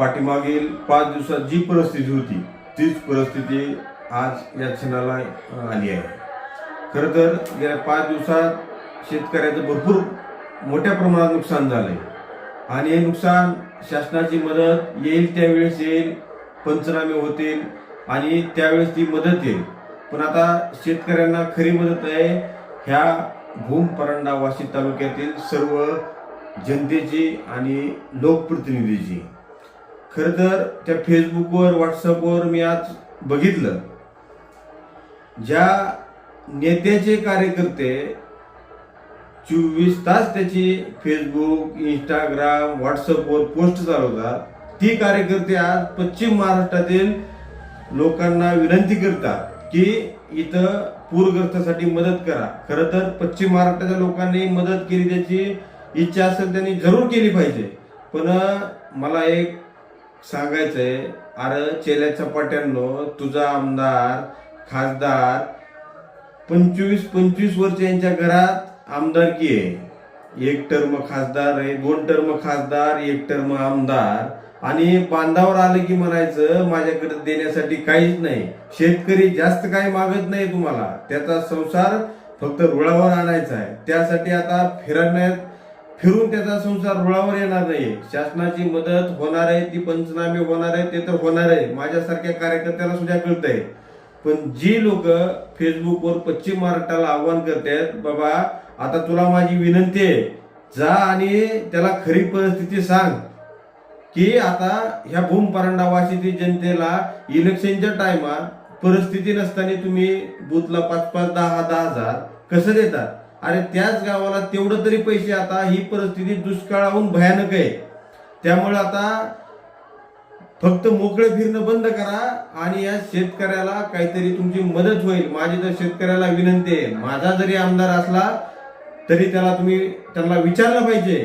पाठीमागील पाच दिवसात जी परिस्थिती होती तीच परिस्थिती आज या क्षणाला आली आहे. खरं तर गेल्या पाच दिवसात शेतकऱ्याचं भरपूर मोठ्या प्रमाणात नुकसान झालंय. आणि हे नुकसान शासनाची मदत येईल त्यावेळेस येईल पंचनामे होतील आणि त्यावेळेस ती मदत येईल. पण आता शेतकऱ्यांना खरी मदत आहे ह्या भूम परांडा वाशी तालुक्यातील सर्व जनतेची आणि लोकप्रतिनिधीची. खरं तर त्या फेसबुकवर व्हॉट्सअपवर मी आज बघितलं. ज्या नेत्याचे कार्यकर्ते चोवीस तास त्याची फेसबुक इंस्टाग्राम व्हॉट्सअपवर पोस्ट चालवतात ती कार्यकर्ते आज पश्चिम महाराष्ट्रातील लोकांना विनंती करतात की इथं पूरग्रस्तासाठी मदत करा. खरं तर पश्चिम महाराष्ट्राच्या लोकांनी मदत केली त्याची इच्छा असेल त्यांनी जरूर केली पाहिजे. पण मला एक सांगायचंय अरे चेल्या चपाट्यांनो तुझा आमदार खासदार पंचवीस पंचवीस वर्ष यांच्या घरात आमदारकी आहे. एक टर्म खासदार आहे दोन टर्म खासदार एक टर्म आमदार. आणि बांधावर आलं की म्हणायचं माझ्याकडे देण्यासाठी काहीच नाही. शेतकरी जास्त काही मागत नाही तुम्हाला. त्याचा संसार फक्त रुळावर आणायचा आहे. त्यासाठी आता फिरण्यात फिरून त्याचा संसार रुळावर येणार नाही शासनाची मदत होणार आहे ती पंचनामे होणार आहे ते तर होणार आहे. माझ्यासारख्या कार्यकर्त्याला सुद्धा कळत आहे पण जी लोक फेसबुकवर पश्चिम महाराष्ट्राला आव्हान करतायत बाबा आता तुला माझी विनंती आहे. जा आणि त्याला खरी परिस्थिती सांग. की आता ह्या भूम जनतेला इलेक्शनच्या टायमात परिस्थिती नसताना तुम्ही बूथला पाच पाच दहा दहा हजार कसं देतात? अरे त्याच गावाला तेवढं तरी पैसे आता ही परिस्थिती दुष्काळाहून भयानक आहे. त्यामुळे आता फक्त मोकळे फिरणं बंद करा आणि या शेतकऱ्याला काहीतरी तुमची मदत होईल. माझी तर शेतकऱ्याला विनंती आहे. माझा जरी आमदार असला तरी त्याला तुम्ही त्यांना विचारलं पाहिजे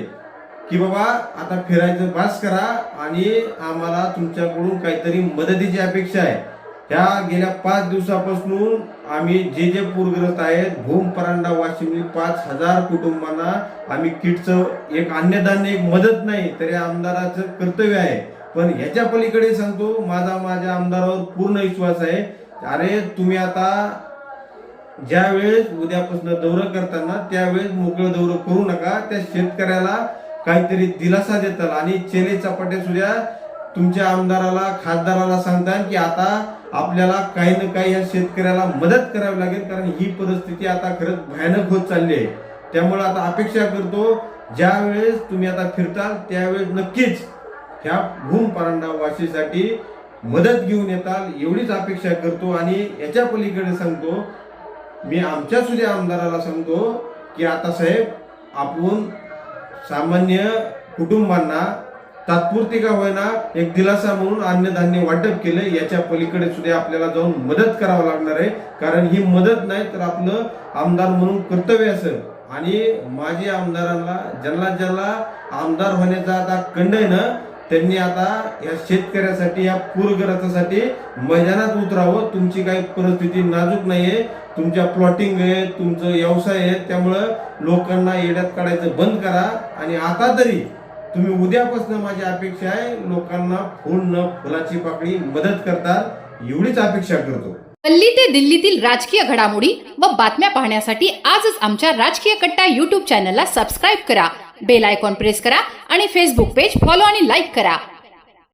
की बाबा आता फिरायचं पास करा आणि आम्हाला तुमच्याकडून काहीतरी मदतीची अपेक्षा आहे. ह्या गेल्या पाच दिवसापासून आम्ही जे जे पूरग्रस्त आहेत भूम परांडा वाशिमी पाच हजार कुटुंबांना आम्ही किटचं एक अन्नधान्य एक मदत नाही तरी आमदाराचं कर्तव्य आहे. पण ह्याच्या पलीकडे सांगतो माझा माझ्या आमदारावर पूर्ण विश्वास आहे. अरे तुम्ही आता ज्या वेळेस उद्यापासून दौरं करताना त्यावेळेस मोकळं दौरं करू नका. त्या शेतकऱ्याला काहीतरी दिलासा देताल आणि चेले चपाटे सुद्धा तुमच्या आमदाराला खासदाराला सांगता की आता आपल्याला काही ना काही या शेतकऱ्याला मदत करावी लागेल कारण ही परिस्थिती आता खरंच भयानक होत चालली आहे. त्यामुळे आता अपेक्षा करतो ज्यावेळेस तुम्ही आता फिरताल त्यावेळेस नक्कीच ह्या भूम परांडा वाशीसाठी मदत घेऊन येताल एवढीच अपेक्षा करतो. आणि याच्या पलीकडे सांगतो मी आमच्या सुद्धा आमदाराला सांगतो की आता साहेब आपण सामान्य कुटुंबांना तात्पुरती का होईना एक दिलासा म्हणून अन्नधान्य वाटप केलं. याच्या पलीकडे सुद्धा आपल्याला जाऊन मदत करावं लागणार आहे. कारण ही मदत नाही तर आपलं आमदार म्हणून कर्तव्य असेल. आणि माझी आमदारांना ज्यांना ज्यांना आमदार होण्याचा आता कंड आहे ना त्यांनी आता या शेतकऱ्यासाठी या पूरग्रस्तासाठी मैदानात उतरावं. तुमची काही परिस्थिती नाजूक नाहीये. तुमच्या प्लॉटिंग आहे तुमचं व्यवसाय आहे. त्यामुळं लोकांना येड्यात काढायचं बंद करा. आणि आता तरी तुम्ही उद्यापासून माझी अपेक्षा आहे लोकांना फुल न फुलाची पाकळी मदत करतात एवढीच अपेक्षा करतो. दिल्ली ते दिल्लीतील राजकीय घडामोडी व बातम्या पाहण्यासाठी आजच आमच्या राजकीय कट्टा युट्यूब चॅनलला सबस्क्राईब करा. बेल आयकॉन प्रेस करा आणि फेसबुक पेज फॉलो आणि लाईक करा.